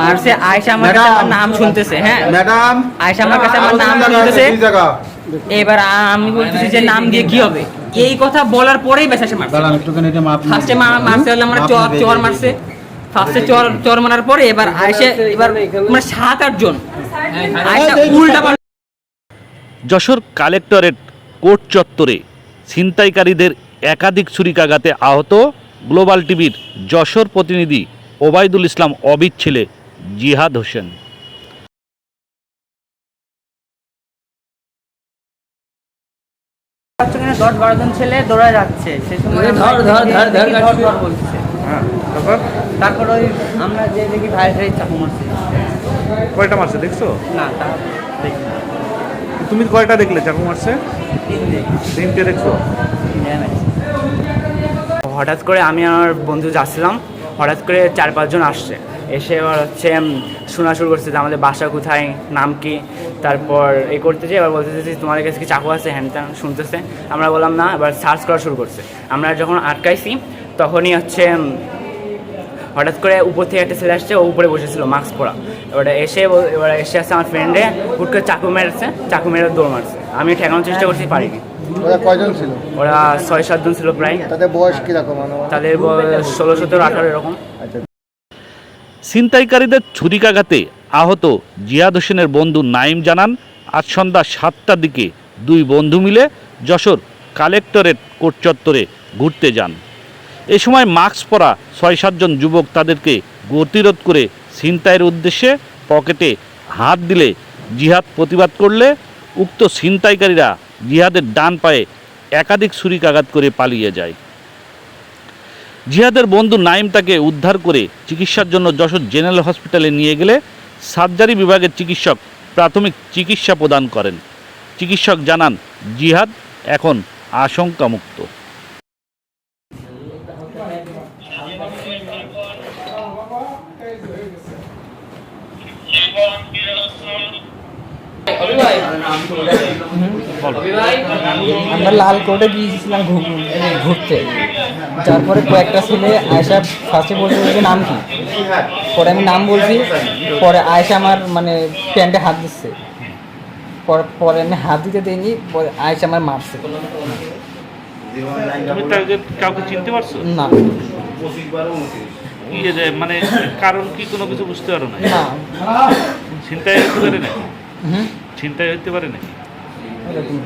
মারছে আয়সা আমার কাছে আমার নাম শুনতেছে হ্যাঁ? ম্যাডাম। আয়সা আমার কাছে আমার নাম শুনতেছে। এবার আমি বলতেছি যে নাম দিয়ে কি হবে? এই কথা বলার পরেই বেশ মারছে। মাপ ফার্স্টে মারছে হলো আমরা চর চর মারছে। ফার্স্টে চর চর মারার পরে এবার আয়সা এবার আমরা সাত আট জন। আয়সা উল্টা যশোর কালেক্টরেট কোর্ট চত্বরে ছিনতাইকারীদের একাধিক ছুরিকাঘাতে আহত গ্লোবাল টিভির যশোর প্রতিনিধি ওবায়দুল ইসলাম অবিদ ছেলে জিহাদ হোসেন। দশ বারো জন ছেলে দৌড়া যাচ্ছে। সে সময় ধর, ধর, ধর, ধর, ধর। ধর। বলছে। তারপর তারপর ওই আমরা যে দেখি ভাই ভাই চাকু মারছে। কয়টা মারছে দেখছ? না তা দেখি তুমি কয়টা দেখলে চাকু মারছে? তিনটে। দেখছ? হঠাৎ করে আমি আমার বন্ধু যাচ্ছিলাম। হঠাৎ করে চার পাঁচজন আসছে। এসে এবার হচ্ছে শোনা শুরু করছে যে আমাদের বাসা কোথায় নাম কি? তারপর এ করতেছে এবার বলতেছে যে তোমাদের কাছে কি চাকু আছে? হ্যান ত্যান শুনতেছে। আমরা বললাম না। এবার সার্চ করা শুরু করছে। আমরা যখন আটকাইছি তখনই হচ্ছে হঠাৎ করে উপর থেকে একটা ছেলে আসছে ও উপরে বসেছিল মাস্ক পরা। এবার এসে এবার এসে আসছে আমার ফ্রেন্ডে হুট করে চাকু মেরেছে চাকু মেরে দৌড় মারছে। আমি ঠেকানোর চেষ্টা করছি পারিনি। ওরা কয়জন ছিল? ওরা ছয় সাতজন ছিল প্রায়। তাদের বয়স কীরকম? তাদের বয়স ষোলো সতেরো আঠারো এরকম। আচ্ছা। ছিনতাইকারীদের ছুরিকাঘাতে আহত জিয়াদ হোসেনের বন্ধু নাইম জানান, আজ সন্ধ্যা সাতটার দিকে দুই বন্ধু মিলে যশোর কালেক্টরেট কোর্ট চত্বরে ঘুরতে যান। এ সময় মাস্ক পরা ছয় সাতজন যুবক তাদেরকে গতিরোধ করে ছিনতাইয়ের উদ্দেশ্যে পকেটে হাত দিলে জিহাদ প্রতিবাদ করলে উক্ত ছিনতাইকারীরা জিহাদের ডান পায়ে একাধিক ছুরিকাঘাত করে পালিয়ে যায়। জিহাদের বন্ধু নাইম তাকে উদ্ধার করে চিকিৎসার জন্য যশোর জেনারেল হসপিটালে নিয়ে গেলে সার্জারি বিভাগের চিকিৎসক প্রাথমিক চিকিৎসা প্রদান করেন। চিকিৎসক জানান, জিহাদ এখন আশঙ্কামুক্ত। আমরা লাল কোর্টে গিয়েছিলাম ঘু- তারপরে কয়েকটা ছেলে আয়সা ফার্স্টে বলছে যে নাম কি? পরে আমি নাম বলছি পরে আয়সা আমার মানে প্যান্টে হাত দিচ্ছে। পরে পরে আমি হাত দিতে দিইনি পরে আয়সা আমার মারছে। কাউকে চিনতে পারছ? না। মানে কারণ কি কোনো কিছু বুঝতে পারো না না। চিন্তায় হতে পারে না হুম? চিন্তায় হতে পারে না এরকম।